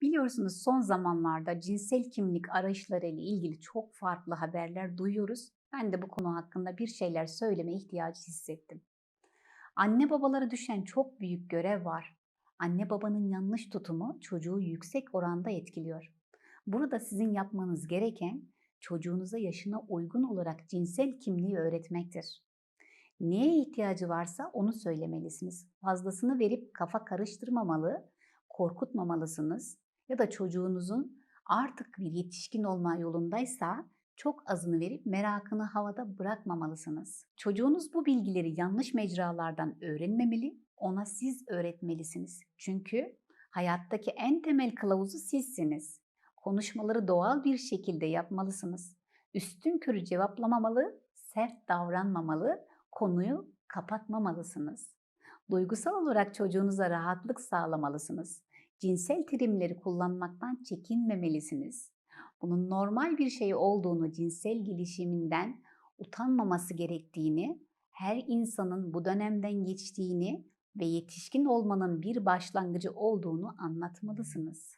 Biliyorsunuz son zamanlarda cinsel kimlik arayışları ile ilgili çok farklı haberler duyuyoruz. Ben de bu konu hakkında bir şeyler söyleme ihtiyacı hissettim. Anne babalara düşen çok büyük görev var. Anne babanın yanlış tutumu çocuğu yüksek oranda etkiliyor. Burada sizin yapmanız gereken çocuğunuza yaşına uygun olarak cinsel kimliği öğretmektir. Neye ihtiyacı varsa onu söylemelisiniz. Fazlasını verip kafa karıştırmamalı, korkutmamalısınız ya da çocuğunuzun artık bir yetişkin olma yolundaysa çok azını verip merakını havada bırakmamalısınız. Çocuğunuz bu bilgileri yanlış mecralardan öğrenmemeli, ona siz öğretmelisiniz. Çünkü hayattaki en temel kılavuzu sizsiniz. Konuşmaları doğal bir şekilde yapmalısınız. Üstün körü cevaplamamalı, sert davranmamalı, konuyu kapatmamalısınız. Duygusal olarak çocuğunuza rahatlık sağlamalısınız. Cinsel terimleri kullanmaktan çekinmemelisiniz. Bunun normal bir şey olduğunu, cinsel gelişiminden utanmaması gerektiğini, her insanın bu dönemden geçtiğini ve yetişkin olmanın bir başlangıcı olduğunu anlatmalısınız.